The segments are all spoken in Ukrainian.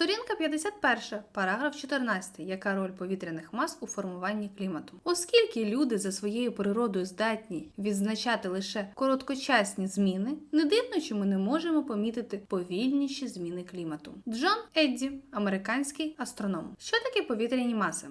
Сторінка 51, параграф 14. Яка роль повітряних мас у формуванні клімату? Оскільки люди за своєю природою здатні відзначати лише короткочасні зміни, не дивно, що ми не можемо помітити повільніші зміни клімату. Джон Едді, американський астроном. Що таке повітряні маси?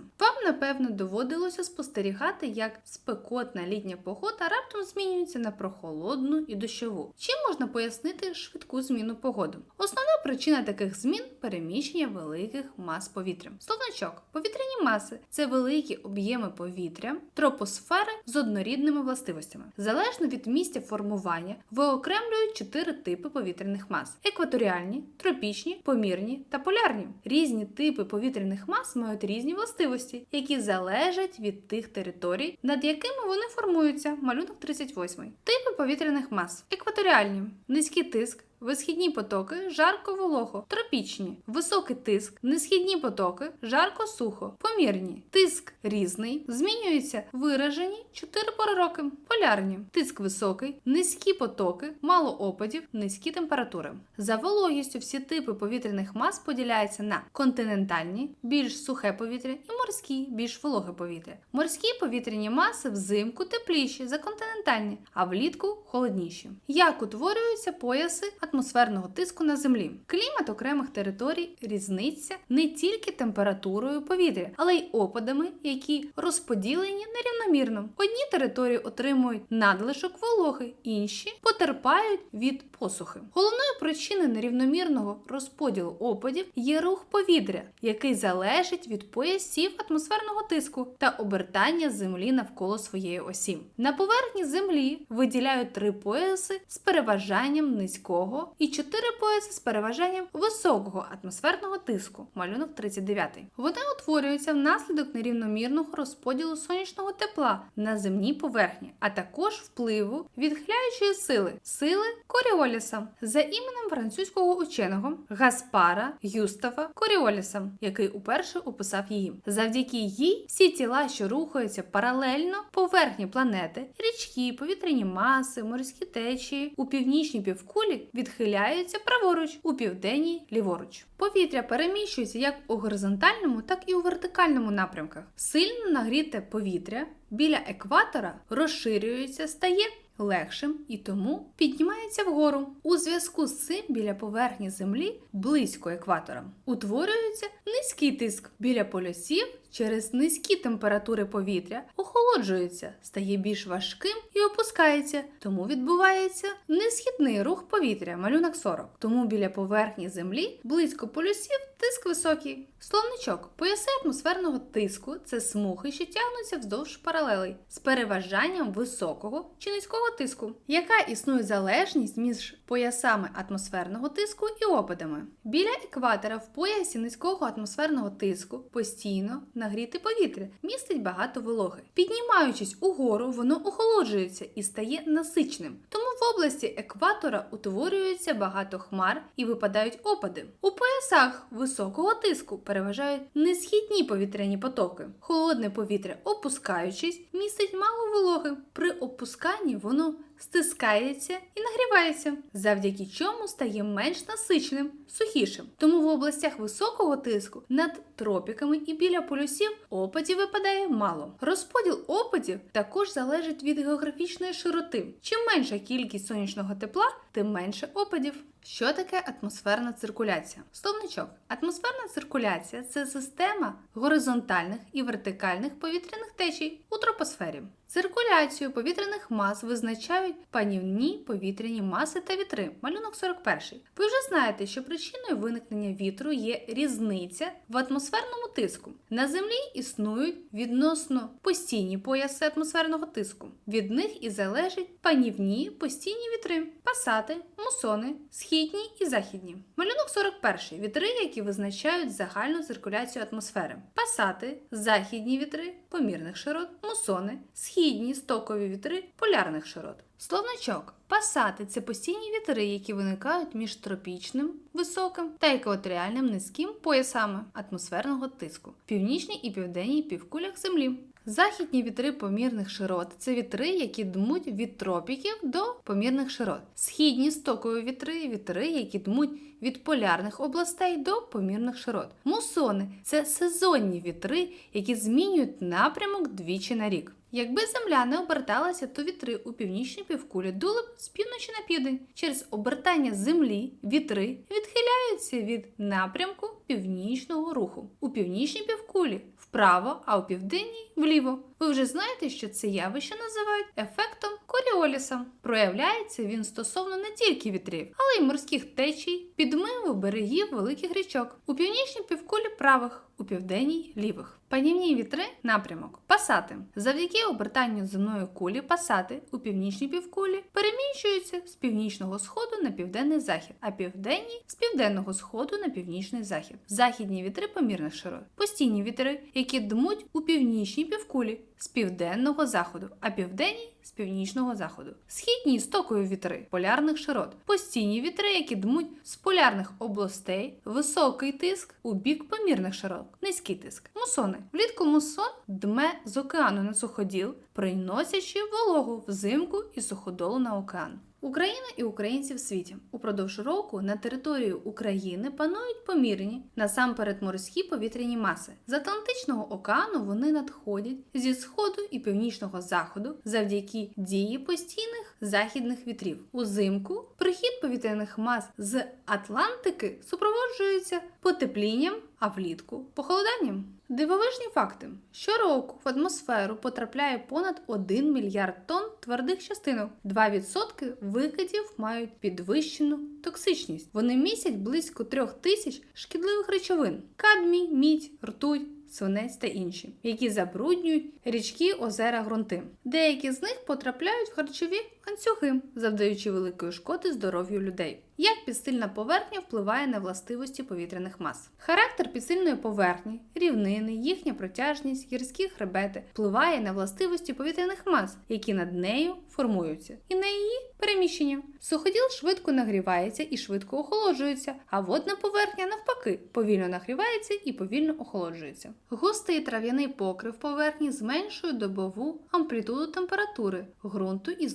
Напевно доводилося спостерігати, як спекотна літня погода раптом змінюється на прохолодну і дощову. Чим можна пояснити швидку зміну погоди? Основна причина таких змін переміщення великих мас повітря. Словничок. Повітряні маси це великі об'єми повітря, тропосфери з однорідними властивостями. Залежно від місця формування, виокремлюють чотири типи повітряних мас: екваторіальні, тропічні, помірні та полярні. Різні типи повітряних мас мають різні властивості, які залежать від тих територій, над якими вони формуються. Малюнок 38. Типи повітряних мас: екваторіальні, низький тиск. Висхідні потоки жарко волого, тропічні, високий тиск, несхідні потоки, жарко сухо, помірні, тиск різний, змінюються виражені 4 пори роки, полярні, тиск високий, низькі потоки, мало опадів, низькі температури. За вологістю всі типи повітряних мас поділяються на континентальні, більш сухе повітря і морські, більш вологе повітря. Морські повітряні маси взимку тепліші за континентальні, а влітку холодніші. Як утворюються пояси атмосферного тиску на землі? Клімат окремих територій різниця не тільки температурою повітря, але й опадами, які розподілені нерівномірно. Одні території отримують надлишок вологи, інші потерпають від посухи. Головною причиною нерівномірного розподілу опадів є рух повітря, який залежить від поясів атмосферного тиску та обертання землі навколо своєї осі. На поверхні землі виділяють три пояси з переважанням низького і чотири пояси з переважанням високого атмосферного тиску. Малюнок 39. Вони утворюються внаслідок нерівномірного розподілу сонячного тепла на земній поверхні, а також впливу відхиляючої сили сили Коріоліса за іменем французького ученого Гаспара Юстафа Коріоліса, який уперше описав її. Завдяки їй всі тіла, що рухаються паралельно поверхні планети, річки, повітряні маси, морські течії у північній півкулі відхиляються праворуч, у південній ліворуч. Повітря переміщується як у горизонтальному, так і у вертикальному напрямках. Сильно нагріте повітря біля екватора розширюється, стає легшим і тому піднімається вгору. У зв'язку з цим біля поверхні землі близько екватора утворюється низький тиск біля полюсів. Через низькі температури повітря охолоджується, стає більш важким і опускається, тому відбувається несхідний рух повітря, малюнок 40. Тому біля поверхні землі близько полюсів тиск високий. Словничок. Пояси атмосферного тиску це смуги, що тягнуться вздовж паралелей з переважанням високого чи низького тиску, яка існує залежність між поясами атмосферного тиску і опадами. Біля екватора в поясі низького атмосферного тиску постійно нагріте повітря, містить багато вологи. Піднімаючись угору, воно охолоджується і стає насичним. Тому в області екватора утворюється багато хмар і випадають опади. У поясах високого тиску переважають несхідні повітряні потоки. Холодне повітря, опускаючись, містить мало вологи. При опусканні воно стискається і нагрівається, завдяки чому стає менш насиченим, сухішим. Тому в областях високого тиску над тропіками і біля полюсів опадів випадає мало. Розподіл опадів також залежить від географічної широти. Чим менша кількість сонячного тепла, тим менше опадів. Що таке атмосферна циркуляція? Словничок. Атмосферна циркуляція це система горизонтальних і вертикальних повітряних течій у тропосфері. Циркуляцію повітряних мас визначають панівні повітряні маси та вітри. Малюнок 41. Ви вже знаєте, що причиною виникнення вітру є різниця в атмосферному тиску. На землі існують відносно постійні пояси атмосферного тиску. Від них і залежать панівні постійні вітри, пасати, мусони, східні і західні. Малюнок 41. Вітри, які визначають загальну циркуляцію атмосфери. Пасати, західні вітри помірних широт, мусони, східні стокові вітри полярних широт. Словничок. Пасати це постійні вітри, які виникають між тропічним високим та екваторіальним низьким поясами атмосферного тиску в північній і південній півкулях Землі. Західні вітри помірних широт це вітри, які дмуть від тропіків до помірних широт. Східні стокові вітри вітри, які дмуть від полярних областей до помірних широт. Мусони це сезонні вітри, які змінюють напрямок двічі на рік. Якби земля не оберталася, то вітри у північній півкулі дули б з півночі на південь. Через обертання землі вітри відхиляються від напрямку північного руху. У північній півкулі вправо, а у південній вліво. Ви вже знаєте, що це явище називають ефектом Коріоліса. Проявляється він стосовно не тільки вітрів, але й морських течій, підмиву берегів великих річок. У північній півкулі правих, у південній лівих. Панівні вітри напрямок пасати. Завдяки обертанню земної кулі пасати у північній півкулі переміщуються з північного сходу на південний захід, а південні з південного сходу на північний захід. Західні вітри помірних широт. Постійні вітри, які дмуть у північній півкулі з південного заходу, а південні з північного заходу. Східні стокою вітри полярних широт. Постійні вітри, які дмуть з полярних областей, високий тиск у бік помірних широт, низький тиск. Мусони. Влітку мусон дме з океану на суходіл, приносячи вологу взимку і суходолу на океан. Україна і українці в світі упродовж року на території України панують помірні насамперед морські повітряні маси. З Атлантичного океану вони надходять зі сходу і північного заходу завдяки дії постійних західних вітрів. Узимку прихід повітряних мас з Атлантики супроводжується потеплінням, а влітку похолоданням. Дивовижні факти: щороку в атмосферу потрапляє понад 1 мільярд тонн твердих частинок. 2% викидів мають підвищену токсичність. Вони містять близько 3 тисяч шкідливих речовин: кадмій, мідь, ртуть. Свинець та інші, які забруднюють річки, озера, ґрунти. Деякі з них потрапляють в харчові ланцюги, завдаючи великої шкоди здоров'ю людей. Як підстильна поверхня впливає на властивості повітряних мас? Характер підстильної поверхні, рівнини, їхня протяжність, гірські хребети впливає на властивості повітряних мас, які над нею формуються, і на її переміщення. Суходіл швидко нагрівається і швидко охолоджується, а водна поверхня навпаки повільно нагрівається і повільно охолоджується. Густий трав'яний покрив поверхні зменшує добову амплітуду температури ґрунту і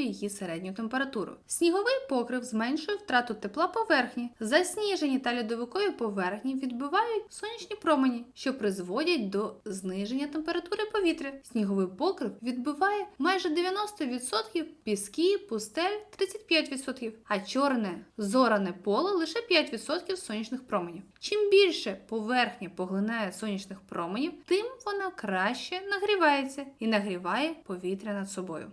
знижує її середню температуру. Сніговий покрив зменшує втрату тепла поверхні. Засніжені та льодовикові поверхні відбивають сонячні промені, що призводять до зниження температури повітря. Сніговий покрив відбиває майже 90% піски, пустель 35%, а чорне зоране поле лише 5% сонячних променів. Чим більше поверхня поглинає сонячних променів, тим вона краще нагрівається і нагріває повітря над собою.